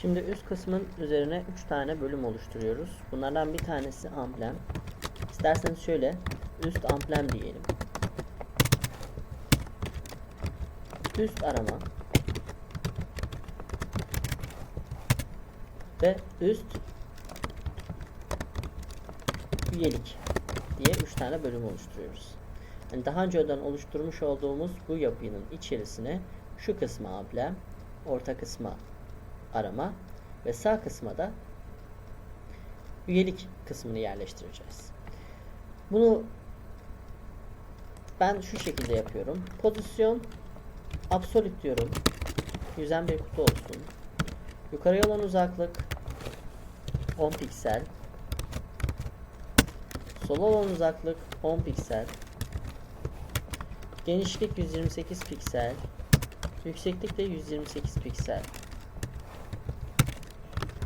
Şimdi üst kısmın üzerine 3 tane bölüm oluşturuyoruz. Bunlardan bir tanesi amblem. İsterseniz şöyle üst amblem diyelim. Üst arama ve üst üyelik diye 3 tane bölüm oluşturuyoruz. Yani daha önceden oluşturmuş olduğumuz bu yapının içerisine şu kısma amblem, orta kısma arama ve sağ kısma da üyelik kısmını yerleştireceğiz. Bunu ben şu şekilde yapıyorum. Pozisyon absolut diyorum. Yüzen bir kutu olsun. Yukarıya olan uzaklık 10 piksel. Sola olan uzaklık 10 piksel. Genişlik 128 piksel. Yükseklik de 128 piksel.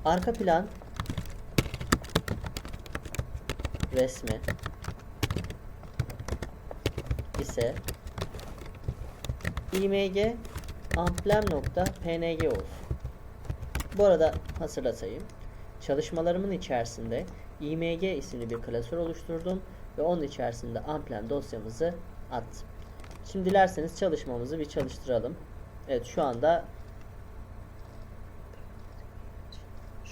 Arka plan resmi ise img amblem.png olsun. Bu arada hatırlatayım. Çalışmalarımın içerisinde img isimli bir klasör oluşturdum ve onun içerisinde amblem dosyamızı attım. Şimdi dilerseniz çalışmamızı bir çalıştıralım. Evet şu anda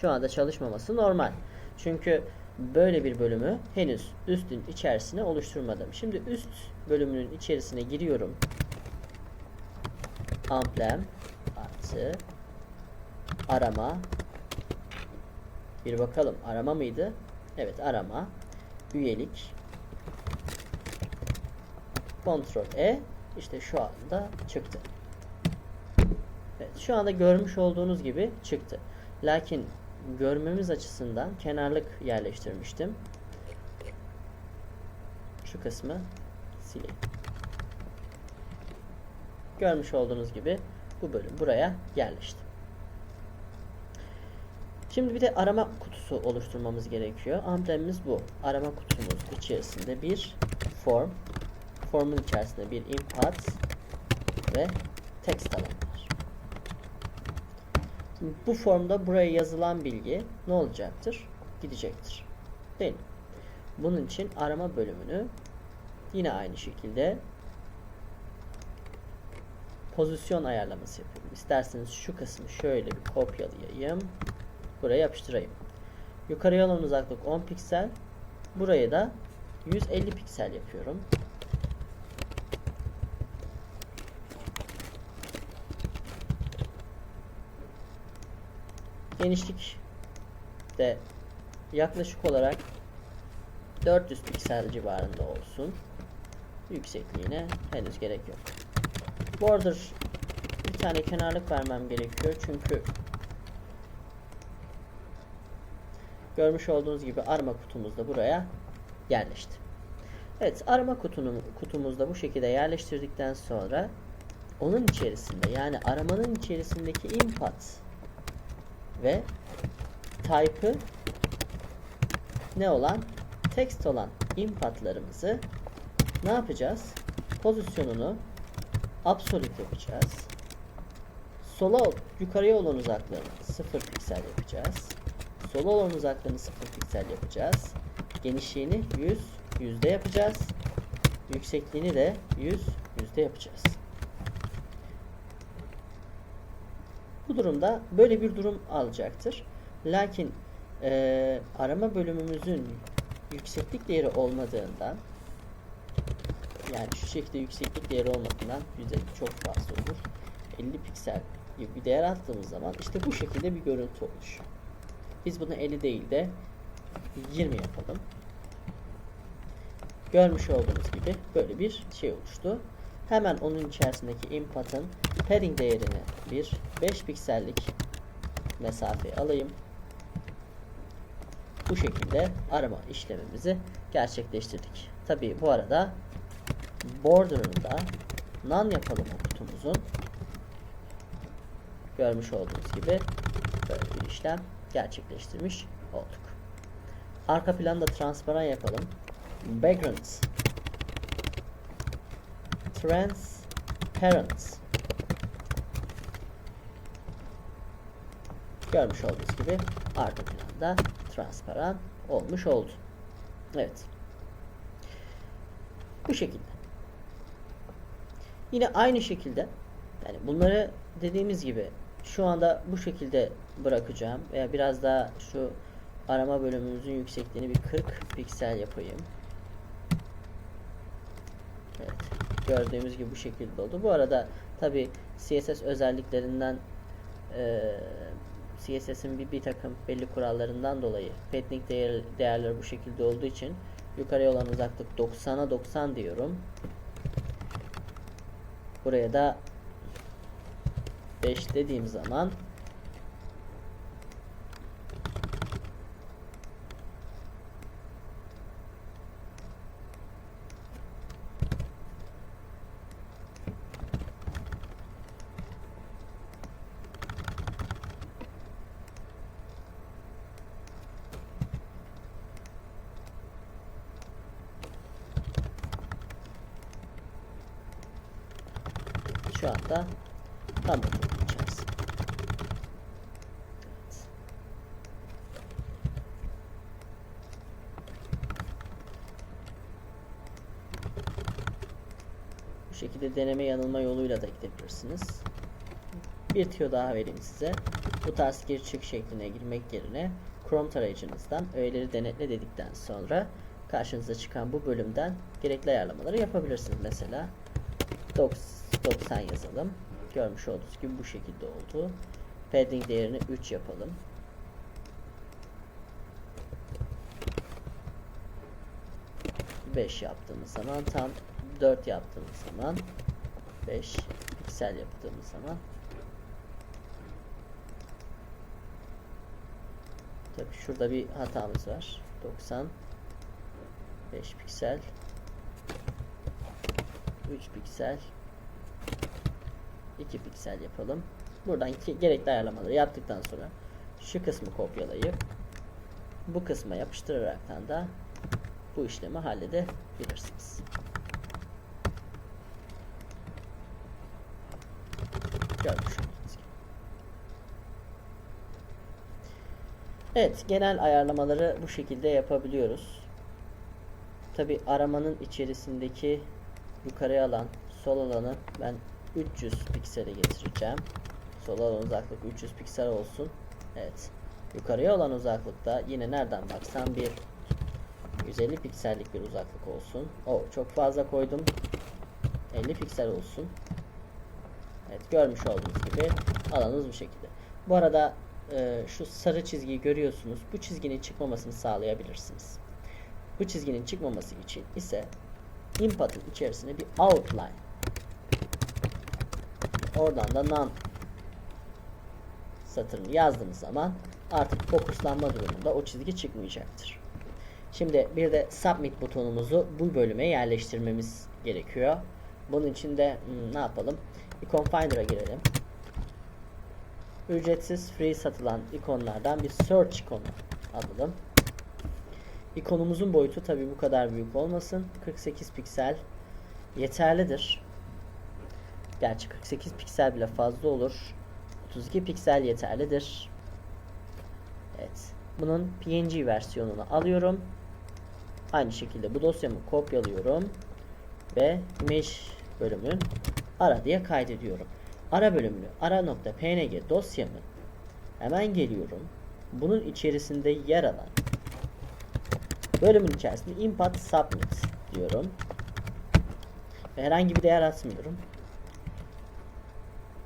şu anda çalışmaması normal. Çünkü böyle bir bölümü henüz üstün içerisine oluşturmadım. Şimdi üst bölümünün içerisine giriyorum. Amblem artı arama bir bakalım arama mıydı? Evet arama üyelik Ctrl E işte şu anda çıktı. Evet şu anda görmüş olduğunuz gibi çıktı. Lakin görmemiz açısından kenarlık yerleştirmiştim. Şu kısmı sileyim. Görmüş olduğunuz gibi bu bölüm buraya yerleşti. Şimdi bir de arama kutusu oluşturmamız gerekiyor. Amblemimiz bu. Arama kutumuz içerisinde bir form, formun içerisinde bir input ve text alanı. Şimdi bu formda buraya yazılan bilgi ne olacaktır? Gidecektir. Değil mi? Bunun için arama bölümünü yine aynı şekilde pozisyon ayarlaması yapıyorum. İsterseniz şu kısmı şöyle bir kopyalayayım. Buraya yapıştırayım. Yukarıya olan uzaklık 10 piksel. Burayı da 150 piksel yapıyorum. Genişlik de yaklaşık olarak 400 piksel civarında olsun. Yüksekliğine henüz gerek yok. Border bir tane kenarlık vermem gerekiyor çünkü görmüş olduğunuz gibi arama kutumuz da buraya yerleşti. Evet arama kutunu, kutumuzda bu şekilde yerleştirdikten sonra onun içerisinde yani aramanın içerisindeki input ve type'ı ne olan text olan inputlarımızı ne yapacağız? Pozisyonunu absolut yapacağız. Sola yukarıya olan uzaklığını 0 piksel yapacağız. Sola olan uzaklığını 0 piksel yapacağız. Genişliğini 100 yüzde yapacağız. Yüksekliğini de 100 yüzde yapacağız. Bu durumda böyle bir durum alacaktır. Lakin e, arama bölümümüzün yükseklik değeri olmadığından yani şu şekilde yükseklik değeri olmadığından yüzde çok fazla olur. 50 piksel gibi bir değer attığımız zaman işte bu şekilde bir görüntü oluşuyor. Biz bunu 50 değil de 20 yapalım. Görmüş olduğunuz gibi böyle bir şey oluştu. Hemen onun içerisindeki input'ın padding değerini bir 5 piksellik mesafeye alayım. Bu şekilde arama işlemimizi gerçekleştirdik. Tabi bu arada border'ını da none yapalım kutumuzun. Görmüş olduğunuz gibi böyle bir işlem gerçekleştirmiş olduk. Arka planda transparan yapalım. Background Transparent Görmüş olduğunuz gibi arka planda transparan olmuş oldu. Evet. Bu şekilde. Yine aynı şekilde yani bunları dediğimiz gibi şu anda bu şekilde bırakacağım veya biraz daha şu arama bölümümüzün yüksekliğini bir 40 piksel yapayım. Evet. Gördüğümüz gibi bu şekilde oldu. Bu arada tabi CSS özelliklerinden e, CSS'in bir, bir takım belli kurallarından dolayı padding değer, değerleri bu şekilde olduğu için yukarıya olan uzaklık 90'a 90 diyorum. Buraya da 5 dediğim zaman şu anda tam içerisinde. Evet. Bu şekilde deneme yanılma yoluyla da gidebilirsiniz. Bir tüyo daha vereyim size. Bu tarz gir çık şekline girmek yerine Chrome tarayıcınızdan öğeleri denetle dedikten sonra karşınıza çıkan bu bölümden gerekli ayarlamaları yapabilirsiniz. Mesela 90 yazalım. Görmüş olduğunuz gibi bu şekilde oldu. Padding değerini 3 yapalım. Beş yaptığımız zaman tam 4 yaptığımız zaman 5 piksel yaptığımız zaman Tabi şurada bir hatamız var. 90 5 piksel 3 piksel 2 piksel yapalım. Buradan gerekli ayarlamaları yaptıktan sonra şu kısmı kopyalayıp bu kısma yapıştıraraktan da bu işlemi halledebilirsiniz. Görmüş. Evet, genel ayarlamaları bu şekilde yapabiliyoruz. Tabi aramanın içerisindeki yukarıya alan sol alanı ben 300 piksele getireceğim. Sol alan uzaklık 300 piksel olsun. Evet. Yukarıya olan uzaklıkta yine nereden baksan bir 150 piksellik bir uzaklık olsun. O çok fazla koydum. 50 piksel olsun. Evet görmüş olduğunuz gibi alanımız bu şekilde. Bu arada e, şu sarı çizgiyi görüyorsunuz. Bu çizginin çıkmamasını sağlayabilirsiniz. Bu çizginin çıkmaması için ise input'ın içerisine bir outline oradan da none satırını yazdığınız zaman artık fokuslanma durumunda o çizgi çıkmayacaktır. Şimdi bir de submit butonumuzu bu bölüme yerleştirmemiz gerekiyor. Bunun için de hmm, ne yapalım? Icon Finder'a girelim. Ücretsiz free satılan ikonlardan bir search ikonu alalım. İkonumuzun boyutu tabi bu kadar büyük olmasın. 48 piksel yeterlidir. Gerçi 48 piksel bile fazla olur. 32 piksel yeterlidir. Evet. Bunun PNG versiyonunu alıyorum. Aynı şekilde bu dosyamı kopyalıyorum. Ve image bölümünün ara diye kaydediyorum. Ara bölümünü ara.png dosyamı hemen geliyorum. Bunun içerisinde yer alan bölümün içerisinde input submit diyorum. Ve herhangi bir değer atmıyorum.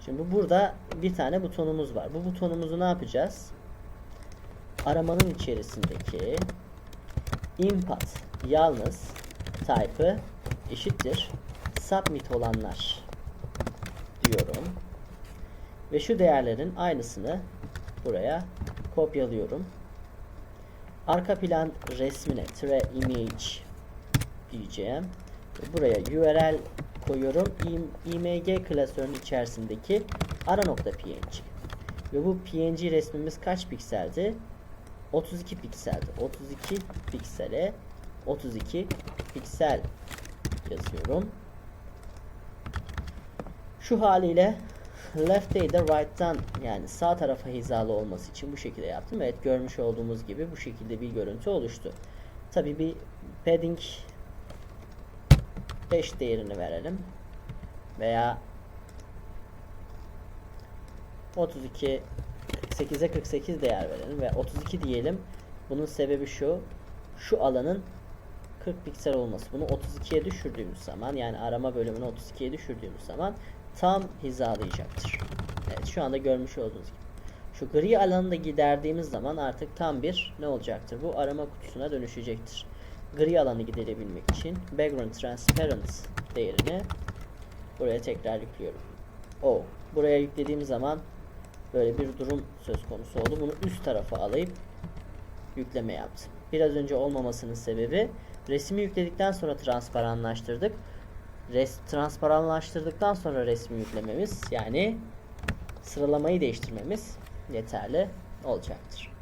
Şimdi burada bir tane butonumuz var. Bu butonumuzu ne yapacağız? Aramanın içerisindeki input yalnız type'ı eşittir submit olanlar diyorum. Ve şu değerlerin aynısını buraya kopyalıyorum. Arka plan resmine tre image diyeceğim. Buraya URL koyuyorum. img klasörünün içerisindeki ara.png ve bu png resmimiz kaç pikseldi? 32 pikseldi. 32 piksele 32 piksel yazıyorum. Şu haliyle left değil de right'tan yani sağ tarafa hizalı olması için bu şekilde yaptım. Evet görmüş olduğumuz gibi bu şekilde bir görüntü oluştu. Tabi bir padding 5 değerini verelim. Veya 32 8'e 48 değer verelim ve 32 diyelim. Bunun sebebi şu. Şu alanın 40 piksel olması. Bunu 32'ye düşürdüğümüz zaman yani arama bölümünü 32'ye düşürdüğümüz zaman tam hizalayacaktır. Evet şu anda görmüş olduğunuz gibi. Şu gri alanı da giderdiğimiz zaman artık tam bir ne olacaktır? Bu arama kutusuna dönüşecektir. Gri alanı giderebilmek için background transparent değerini buraya tekrar yüklüyorum. O buraya yüklediğim zaman böyle bir durum söz konusu oldu. Bunu üst tarafa alayıp yükleme yaptım. Biraz önce olmamasının sebebi resmi yükledikten sonra transparanlaştırdık. Res transparanlaştırdıktan sonra resmi yüklememiz yani sıralamayı değiştirmemiz yeterli olacaktır.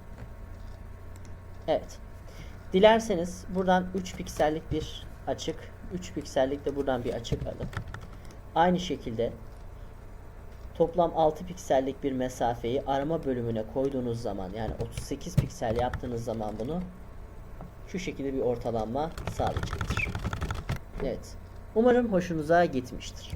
Evet. Dilerseniz buradan 3 piksellik bir açık, 3 piksellik de buradan bir açık alıp aynı şekilde toplam 6 piksellik bir mesafeyi arama bölümüne koyduğunuz zaman yani 38 piksel yaptığınız zaman bunu şu şekilde bir ortalanma sağlayacaktır. Evet. Umarım hoşunuza gitmiştir.